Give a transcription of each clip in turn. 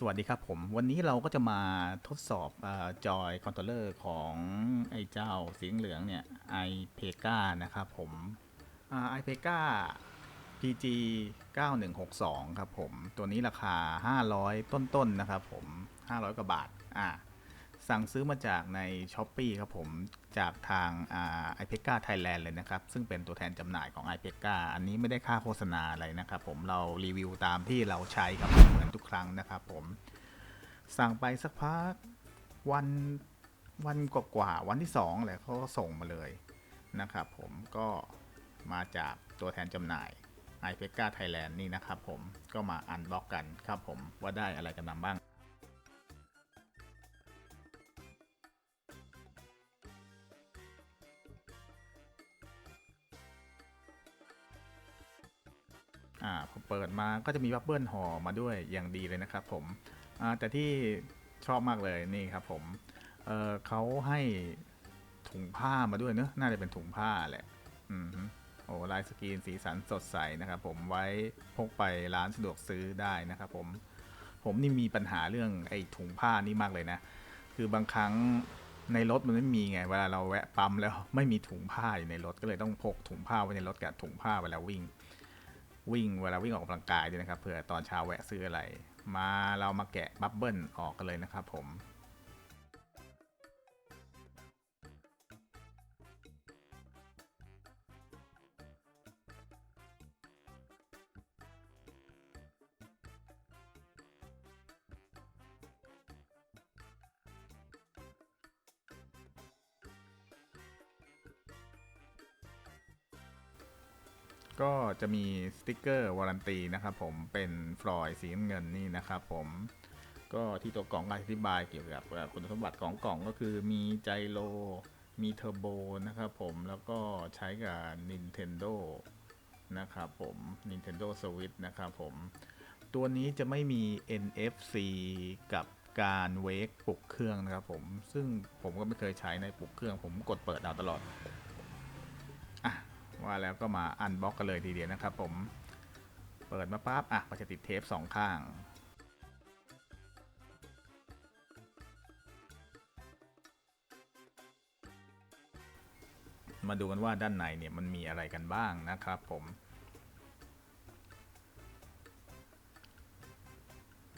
สวัสดีครับผม วันนี้เราก็จะมาทดสอบจอยคอนโทรลเลอร์ของไอ้เจ้าสีเหลืองเนี่ยไอเพกานะครับผมไอเพกา PG 9162 ครับผม ตัวนี้ราคา 500 ต้นๆนนะครับผม 500 กว่าบาท อ่า สั่งซื้อมาจากใน s h อ p e e ครับผมจากทางไอเพกาไทยแลนด์เลยนะครับ ซึ่งเป็นตัวแทนจำหน่ายของ i p e g a อันนี้ไม่ได้ค่าโฆษณาอะไรนะครับผมเรารีวิวตามที่เราใช้ครับเหมือนทุกครั้งนะครับผม สั่งไปสักพักวันวันกว่าๆวันที่2แหละเขาก็ส่งมาเลยนะครับผมก็มาจากตัวแทนจำหน่าย i p e g a Thailand นี่นะครับผมก็มาอันบ็อกกันครับผมว่าได้อะไรกันมาบ้าง อ่าพอเปิดมาก็จะมีบับเบิลห่อมาด้วยอย่างดีเลยนะครับผมอ่าแต่ที่ชอบมากเลยนี่ครับผมเออเขาให้ถุงผ้ามาด้วยเนอะน่าจะเป็นถุงผ้าแหละอืมโอ้ลายสกรีนสีสันสดใสนะครับผมไว้พกไปร้านสะดวกซื้อได้นะครับผมผมนี่มีปัญหาเรื่องไอ้ถุงผ้านี่มากเลยนะ คือบางครั้งในรถมันไม่มีไง เวลาเราแวะปั๊มแล้วไม่มีถุงผ้าอยู่ในรถก็เลยต้องพกถุงผ้าไว้ในรถกับถุงผ้าเวลาวิ่ง วิ่งเวลาวิ่งออกกำลังกายด้วยนะครับเผื่อตอนเช้าแวะซื้ออะไร มาเรามาแกะบับเบิลออกกันเลยนะครับผม ก็จะมีสติกเกอร์วารันตีนะครับผมเป็นฟลอยสีเงินนี่นะครับผมก็ที่ตัวกล่องอธิบายเกี่ยวกับคุณสมบัติของกล่องก็คือมีไจโรมีเทอร์โบนะครับผมแล้วก็ใช้กับ Nintendo นะครับผม Nintendo Switch นะครับผม ตัวนี้จะไม่มี NFC กับการเวกปลุกเครื่องนะครับผม ซึ่งผมก็ไม่เคยใช้ในปลุกเครื่อง ผมกดเปิดเอาตลอด ว่าแล้วก็มาอันบ็อกกันเลยทีเดียวนะครับผมเปิดมาปั๊บอะก็จะติดเทปสองข้างมาดูกันว่าด้านในเนี่ยมันมีอะไรกันบ้างนะครับผม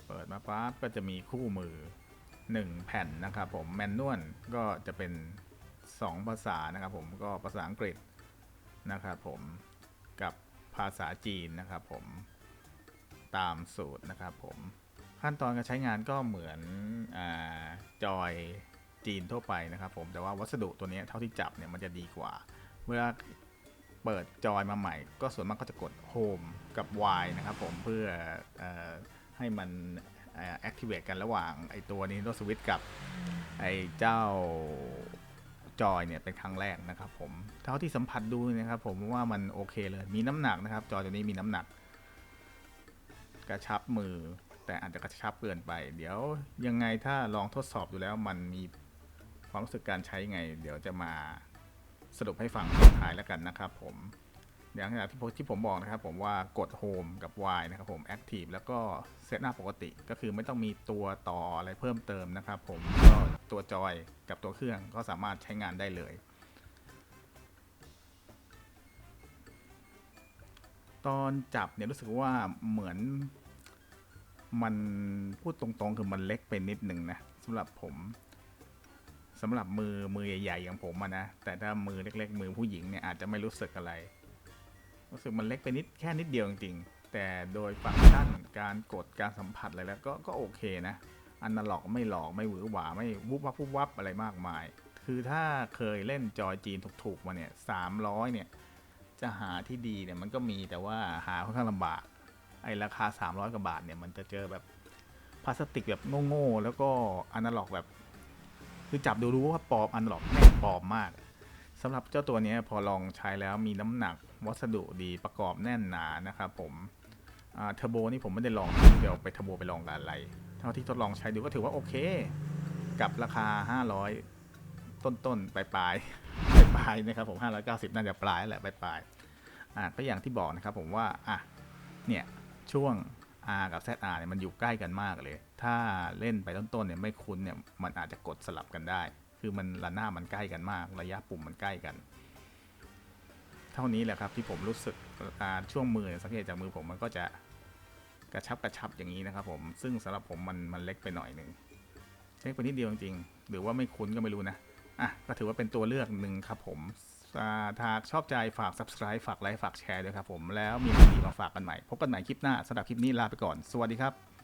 เปิดมาปั๊บก็จะมีคู่มือ 1 แผ่นนะครับผม แมนนวลก็จะเป็น 2 ภาษานะครับผมก็ภาษาอังกฤษ นะครับผมกับภาษาจีนนะครับผมตามสูตรนะครับผมขั้นตอนการใช้งานก็เหมือนอจอยจีนทั่วไปนะครับผมแต่ว่าวัสดุตัวนี้เท่าที่จับเนี่ยมันจะดีกว่า เวลาเปิดจอยมาใหม่ ก็ส่วนมากก็จะกด Home กับ Y นะครับผมเพื่ออให้มันเอ่อ activate กันระหว่างไอตัว Nintendo Switch กับไอเจ้า จอยเนี่ยเป็นครั้งแรกนะครับผมเท่าที่สัมผัสดูนะครับผมว่ามันโอเคเลยมีน้ำหนักนะครับ จอยตัวนี้มีน้ำหนัก กระชับมือ แต่อาจจะกระชับเกินไป เดี๋ยวยังไงถ้าลองทดสอบดูแล้วมันมีความรู้สึกการใช้ไง เดี๋ยวจะมาสรุปให้ฟังสุดท้ายแล้วกันนะครับผม อย่างที่ผมที่ผมบอกนะครับผมว่ากด Home กับ Y นะครับผม Active แล้วก็เซตหน้าปกติก็คือไม่ต้องมีตัวต่ออะไรเพิ่มเติมนะครับผมก็ตัวจอยกับตัวเครื่องก็สามารถใช้งานได้เลย ตอนจับเนี่ยรู้สึกว่าเหมือน มันพูดตรงๆ คือมันเล็กไปนิดหนึ่งนะสำหรับผมสำหรับมือมือใหญ่ๆอย่างผมนะแต่ถ้ามือเล็กๆ มือผู้หญิงเนี่ยอาจจะไม่รู้สึกอะไร รู้สึกมันเล็กไปนิดแค่นิดเดียวจริงๆ แต่โดยฟังก์ชันการกดการสัมผัสอะไรแล้วก็ก็โอเคนะอันนาล็อกไม่หลอกไม่หวือหวาไม่วุบวับวุบวับอะไรมากมาย คือถ้าเคยเล่นจอยจีนถูกๆมาเนี่ยสามร้อยเนี่ยจะหาที่ดีเนี่ยมันก็มีแต่ว่าหาค่อนข้างลำบากไอ้ราคา 300กว่าบาทเนี่ยมันจะเจอแบบพลาสติกแบบโง่ๆแล้วก็อนาล็อกแบบ คือจับดูรู้ว่าปลอมอนาล็อกแม่งปลอมมาก สำหรับเจ้าตัวนี้พอลองใช้แล้วมีน้ำหนักวัสดุดีประกอบแน่นหนานะครับผมเทอร์โบนี่ผมไม่ได้ลองเดี๋ยวไปเทอร์โบไปลองกับอะไร เท่าที่ทดลองใช้ดูก็ถือว่าโอเค กับราคา 500 ต้นๆปลายๆปลายนะครับผม 590 น่าจะปลายแหละปลายๆอะก็อย่างที่บอกนะครับผมว่าอะเนี่ยช่วง R กับ ZR เนี่ยมันอยู่ใกล้กันมากเลย ถ้าเล่นไปต้นๆเนี่ยไม่คุ้นเนี่ยมันอาจจะกดสลับกันได้ คือมันระนาบมันใกล้กันมาก ระยะปุ่มมันใกล้กัน เท่านี้แหละครับที่ผมรู้สึกช่วงมือสังเกตจากมือผมมันก็จะกระชับกระชับอย่างนี้นะครับ ผมซึ่งสำหรับผมมันมันเล็กไปหน่อยหนึ่งเล็กไปนิดเดียวจริงหรือว่าไม่คุ้นก็ไม่รู้นะอะก็ถือว่าเป็นตัวเลือกหนึ่งครับผมถ้าชอบใจฝาก subscribe ฝากไลค์ฝากแชร์ด้วยครับผมแล้วมีอะไรดีมาฝากกันใหม่ พบกันใหม่คลิปหน้าสำหรับคลิปนี้ลาไปก่อน สวัสดีครับ